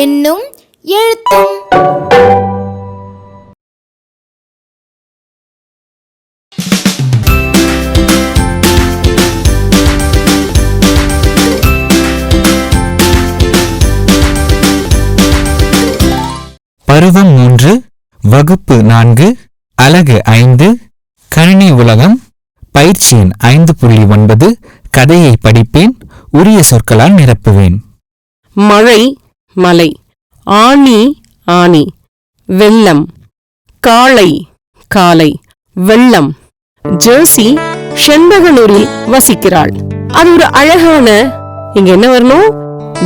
என்னும் எழுத்தும். பருவம் மூன்று வகுப்பு நான்கு அலகு ஐந்து கணினி உலகம் பயிற்சியின் ஐந்து புள்ளி ஒன்பது கதையை படிப்பேன் உரிய சொற்களால் நிரப்புவேன். மழை மலை. ஆணி ஆணி. வெள்ளம். காளை காலை வெள்ளம். ஜெர்சி செண்பகனூரில் வசிக்கிறாள். அது ஒரு அழகான இங்க என்ன வரணும்?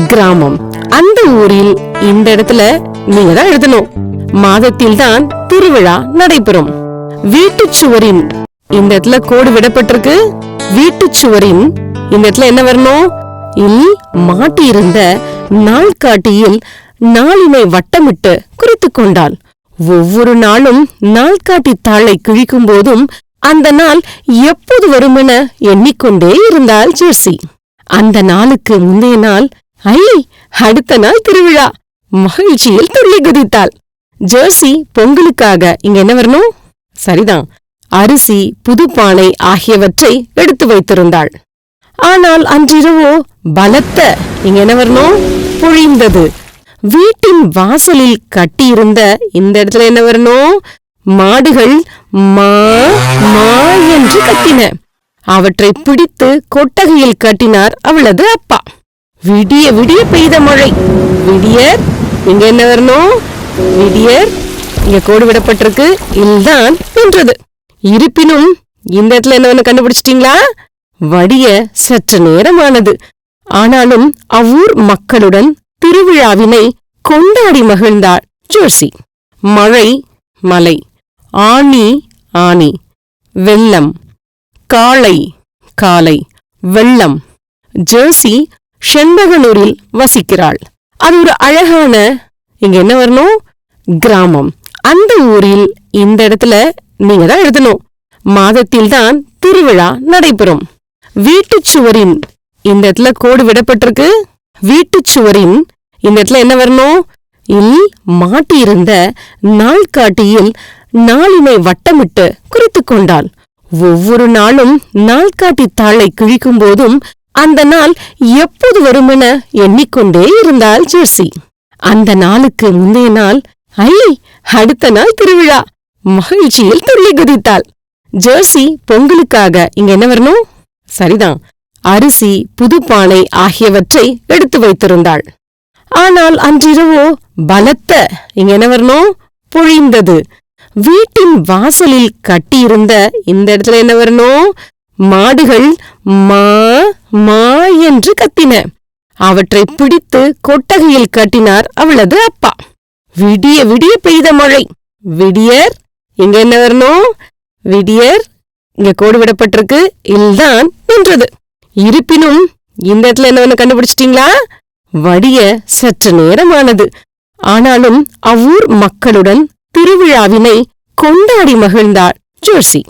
கிராமம். அந்த ஊரில் இந்த இடத்துல நீங்க தான் எழுதணும். மாதத்தில் தான் திருவிழா நடைபெறும். வீட்டு சுவரின் இந்த இடத்துல கோடு விடப்பட்டிருக்கு. வீட்டு சுவரின் இந்த இடத்துல என்ன வரணும்? இல் மாட்டியிருந்த நாள்காட்டியில் நாளினை வட்டமிட்டு குறித்து கொண்டாள். ஒவ்வொரு நாளும் நாள்காட்டி தாளை கிழிக்கும் போதும் அந்த நாள் எப்போது வருமென எண்ணிக்கொண்டே இருந்தாள் ஜெர்சி. அந்த நாளுக்கு முந்தைய நாள் ஐ அடுத்த நாள் திருவிழா மகிழ்ச்சியில் துள்ளி குதித்தாள் ஜெர்சி பொங்கலுக்காக இங்க என்ன வரணும்? சரிதான் அரிசி புதுப்பானை ஆகியவற்றை எடுத்து வைத்திருந்தாள். ஆனால் அன்றிரவோ பலத்த இங்க என்ன வரணும்? பொழிந்தது. வீட்டின் வாசலில் கட்டியிருந்த இந்த இடத்துல என்ன வரணும்? மாடுகள் மா மா என்று கத்தின அவற்றை பிடித்து கொட்டகையில் கட்டினார் அவளது அப்பா. விடிய விடிய பெய்த மழை. விடியர் இங்க என்ன வரணும்? விடியர் இங்க கோடு விடப்பட்டிருக்கு. இதுதான் என்றது இருப்பினும் இந்த இடத்துல என்ன கண்டுபிடிச்சிட்டீங்களா? வடிய சற்று நேரமானது. ஆனாலும் அவ்வூர் மக்களுடன் திருவிழாவினை கொண்டாடி மகிழ்ந்தாள் ஜோர்சி மழை மலை ஆணி ஆணி வெள்ளம் காளை காலை வெள்ளம். ஜெர்சி செண்பகனூரில் வசிக்கிறாள். அது ஒரு அழகான இங்க என்ன வரணும்? கிராமம். அந்த ஊரில் இந்த இடத்துல நீங்க தான் எழுதணும். மாதத்தில் தான் திருவிழா நடைபெறும். வீட்டுச் சுவரின் இந்த இடத்துல கோடு விடப்பட்டிருக்கு. வீட்டுச் சுவரின் இந்த இடத்துல என்ன வரணும்? இல் மாட்டியிருந்த நாள்காட்டியில் நாளினை வட்டமிட்டு குறித்து கொண்டாள். ஒவ்வொரு நாளும் நாள்காட்டி தாளை கிழிக்கும் போதும் அந்த நாள் எப்போது வருமென எண்ணிக்கொண்டே இருந்தாள் ஜெர்சி. அந்த நாளுக்கு முந்தைய நாள் ஐ அடுத்த நாள் திருவிழா மகிழ்ச்சியில் துள்ளி குதித்தாள். ஜெர்சி பொங்கலுக்காக இங்க என்ன வரணும்? சரிதான். அரிசி புதுப்பானை ஆகியவற்றை எடுத்து வைத்திருந்தாள். ஆனால் அன்றிரவோ பலத்த இங்க என்ன வரணும்? பொழிந்தது. வீட்டின் வாசலில் கட்டியிருந்த இந்த இடத்துல என்ன வரணும்? மாடுகள் மா மா என்று கத்தின. அவற்றை பிடித்து கொட்டகையில் கட்டினார் அவளது அப்பா. விடிய விடிய பெய்த மழை. விடியர் இங்க என்ன வரணும்? விடியர் இங்க கோடு விடப்பட்டிருக்கு. இல்தான் நின்றது. இருப்பினும் இந்த இடத்துல என்ன ஒண்ணு கண்டுபிடிச்சிட்டீங்களா? வடிய சற்று நேரமானது. ஆனாலும் அவ்வூர் மக்களுடன் திருவிழாவினை கொண்டாடி மகிழ்ந்தாள் ஜோர்சி